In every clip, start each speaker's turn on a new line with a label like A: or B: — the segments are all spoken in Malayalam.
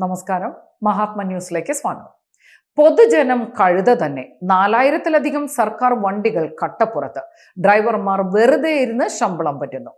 A: നമസ്കാരം. മഹാത്മ ന്യൂസിലേക്ക് സ്വാഗതം. പൊതുജനം കഴുത തന്നെ. നാലായിരത്തിലധികം സർക്കാർ വണ്ടികൾ കട്ടപ്പുറത്ത്. ഡ്രൈവർമാർ വെറുതെ ഇരുന്ന് ശമ്പളം പറ്റുന്നു.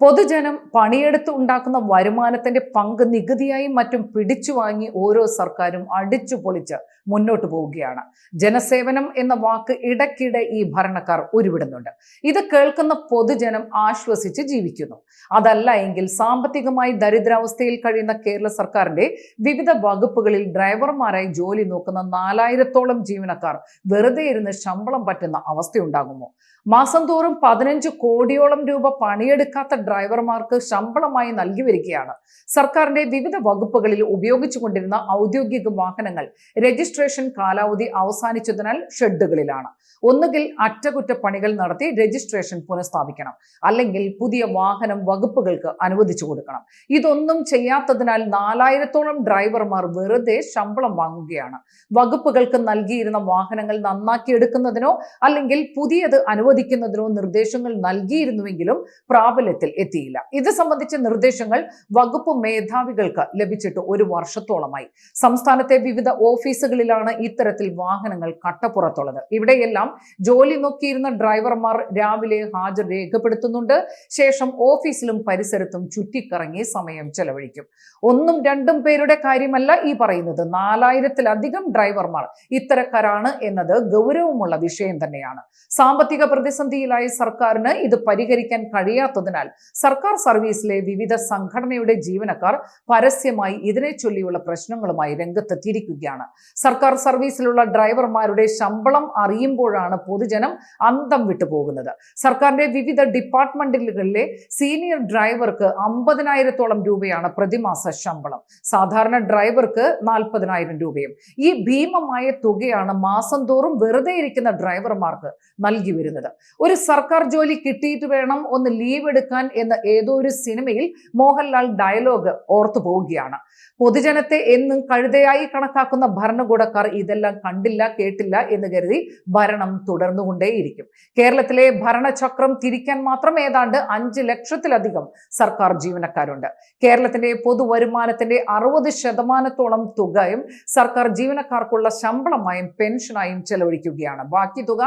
A: പൊതുജനം പണിയെടുത്ത് ഉണ്ടാക്കുന്ന വരുമാനത്തിന്റെ പങ്ക് നികുതിയായും മറ്റും പിടിച്ചു വാങ്ങി ഓരോ സർക്കാരും അടിച്ചു പൊളിച്ച് മുന്നോട്ട് പോവുകയാണ്. ജനസേവനം എന്ന വാക്ക് ഇടയ്ക്കിടെ ഈ ഭരണക്കാർ ഉരുവിടുന്നുണ്ട്. ഇത് കേൾക്കുന്ന പൊതുജനം ആശ്വസിച്ച് ജീവിക്കുന്നു. അതല്ല എങ്കിൽ സാമ്പത്തികമായി ദരിദ്രാവസ്ഥയിൽ കഴിയുന്ന കേരള സർക്കാരിന്റെ വിവിധ വകുപ്പുകളിൽ ഡ്രൈവർമാരായി ജോലി നോക്കുന്ന നാലായിരത്തോളം ജീവനക്കാർ വെറുതെ ഇരുന്ന് ശമ്പളം പറ്റുന്ന അവസ്ഥയുണ്ടാകുമോ? മാസം തോറും പതിനഞ്ച് കോടിയോളം രൂപ പണിയെടുക്കാത്ത ഡ്രൈവർമാർക്ക് ശമ്പളമായി നൽകി വരികയാണ്. സർക്കാരിന്റെ വിവിധ വകുപ്പുകളിൽ ഉപയോഗിച്ചുകൊണ്ടിരുന്ന ഔദ്യോഗിക വാഹനങ്ങൾ രജിസ്ട്രേഷൻ കാലാവധി അവസാനിച്ചതിനാൽ ഷെഡുകളിലാണ്. ഒന്നുകിൽ അറ്റകുറ്റപ്പണികൾ നടത്തി രജിസ്ട്രേഷൻ പുനഃസ്ഥാപിക്കണം. അല്ലെങ്കിൽ പുതിയ വാഹനം വകുപ്പുകൾക്ക് അനുവദിച്ചു കൊടുക്കണം. ഇതൊന്നും ചെയ്യാത്തതിനാൽ നാലായിരത്തോളം ഡ്രൈവർമാർ വെറുതെ ശമ്പളം വാങ്ങുകയാണ്. വകുപ്പുകൾക്ക് നൽകിയിരുന്ന വാഹനങ്ങൾ നന്നാക്കി എടുക്കുന്നതിനോ അല്ലെങ്കിൽ പുതിയത് അനുവദിക്കുന്നതിനോ നിർദ്ദേശങ്ങൾ നൽകിയിരുന്നുവെങ്കിലും പ്രാബല്യത്തിൽ എത്തിയില്ല. ഇത് സംബന്ധിച്ച നിർദ്ദേശങ്ങൾ വകുപ്പ് മേധാവികൾക്ക് ലഭിച്ചിട്ട് ഒരു വർഷത്തോളമായി. സംസ്ഥാനത്തെ വിവിധ ഓഫീസുകളിലാണ് ഇത്തരത്തിൽ വാഹനങ്ങൾ കട്ടപ്പുറത്തുള്ളത്. ഇവിടെയെല്ലാം ജോലി നോക്കിയിരുന്ന ഡ്രൈവർമാർ രാവിലെ ഹാജർ രേഖപ്പെടുത്തുന്നുണ്ട്. ശേഷം ഓഫീസിലും പരിസരത്തും ചുറ്റിക്കറങ്ങി സമയം ചെലവഴിക്കും. ഒന്നും രണ്ടും പേരുടെ കാര്യമല്ല ഈ പറയുന്നത്. നാലായിരത്തിലധികം ഡ്രൈവർമാർ ഇത്തരക്കാരാണ് എന്നത് ഗൗരവമുള്ള വിഷയം തന്നെയാണ്. സാമ്പത്തിക പ്രതിസന്ധിയിലായ സർക്കാരിന് ഇത് പരിഹരിക്കാൻ കഴിയാത്തതിനാൽ സർക്കാർ സർവീസിലെ വിവിധ സംഘടനയുടെ ജീവനക്കാർ പരസ്യമായി ഇതിനെ ചൊല്ലിയുള്ള പ്രശ്നങ്ങളുമായി രംഗത്തെത്തിയിരിക്കുകയാണ്. സർക്കാർ സർവീസിലുള്ള ഡ്രൈവർമാരുടെ ശമ്പളം അറിയുമ്പോഴാണ് പൊതുജനം അന്തം വിട്ടുപോകുന്നത്. സർക്കാരിന്റെ വിവിധ ഡിപ്പാർട്ട്മെന്റുകളിലെ സീനിയർ ഡ്രൈവർക്ക് അമ്പതിനായിരത്തോളം രൂപയാണ് പ്രതിമാസ ശമ്പളം. സാധാരണ ഡ്രൈവർക്ക് നാൽപ്പതിനായിരം രൂപയും. ഈ ഭീമമായ തുകയാണ് മാസം തോറും വെറുതെ ഇരിക്കുന്ന ഡ്രൈവർമാർക്ക് നൽകി വരുന്നത്. ഒരു സർക്കാർ ജോലി കിട്ടിയിട്ട് വേണം ഒന്ന് ലീവ് എടുക്കാൻ എന്ന ഏതോ ഒരു സിനിമയിൽ മോഹൻലാൽ ഡയലോഗ് ഓർത്തു പോവുകയാണ്. പൊതുജനത്തെ എന്നും കഴുതയായി കണക്കാക്കുന്ന ഭരണകൂടക്കാർ ഇതെല്ലാം കണ്ടില്ല കേട്ടില്ല എന്ന് കരുതി ഭരണം തുടർന്നുകൊണ്ടേയിരിക്കും. കേരളത്തിലെ ഭരണചക്രം തിരിക്കാൻ മാത്രം ഏതാണ്ട് അഞ്ച് ലക്ഷത്തിലധികം സർക്കാർ ജീവനക്കാരുണ്ട്. കേരളത്തിന്റെ പൊതുവരുമാനത്തിന്റെ അറുപത് ശതമാനത്തോളം തുകയും സർക്കാർ ജീവനക്കാർക്കുള്ള ശമ്പളമായും പെൻഷനായും ചെലവഴിക്കുകയാണ്. ബാക്കി തുക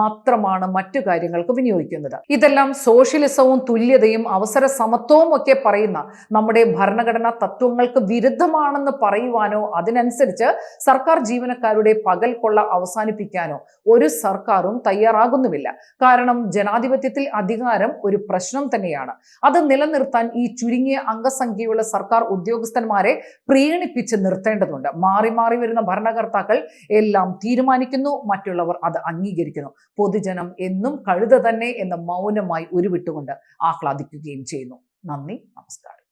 A: മാത്രമാണ് മറ്റു കാര്യങ്ങൾക്ക് വിനിയോഗിക്കുന്നത്. ഇതെല്ലാം സോഷ്യലിസവും തുല്യതയും അവസര സമത്വവും ഒക്കെ പറയുന്ന നമ്മുടെ ഭരണഘടനാ തത്വങ്ങൾക്ക് വിരുദ്ധമാണെന്ന് പറയുവാനോ അതിനനുസരിച്ച് സർക്കാർ ജീവനക്കാരുടെ പകൽ കൊള്ള അവസാനിപ്പിക്കാനോ ഒരു സർക്കാരും തയ്യാറാകുന്നുമില്ല. കാരണം ജനാധിപത്യത്തിൽ അധികാരം ഒരു പ്രശ്നം തന്നെയാണ്. അത് നിലനിർത്താൻ ഈ ചുരുങ്ങിയ അംഗസംഖ്യയുള്ള സർക്കാർ ഉദ്യോഗസ്ഥന്മാരെ പ്രീണിപ്പിച്ച് നിർത്തേണ്ടതുണ്ട്. മാറി മാറി വരുന്ന ഭരണകർത്താക്കൾ എല്ലാം തീരുമാനിക്കുന്നു മറ്റുള്ളവർ അത് അംഗീകരിക്കുന്നു. പൊതുജനം എന്നും കഴുത തന്നെ എന്ന് മൗനമായി ഉരുവിട്ടുകൊണ്ട് ആഹ്ലാദിക്കുകയും ചെയ്യുന്നു. നന്ദി നമസ്കാരം.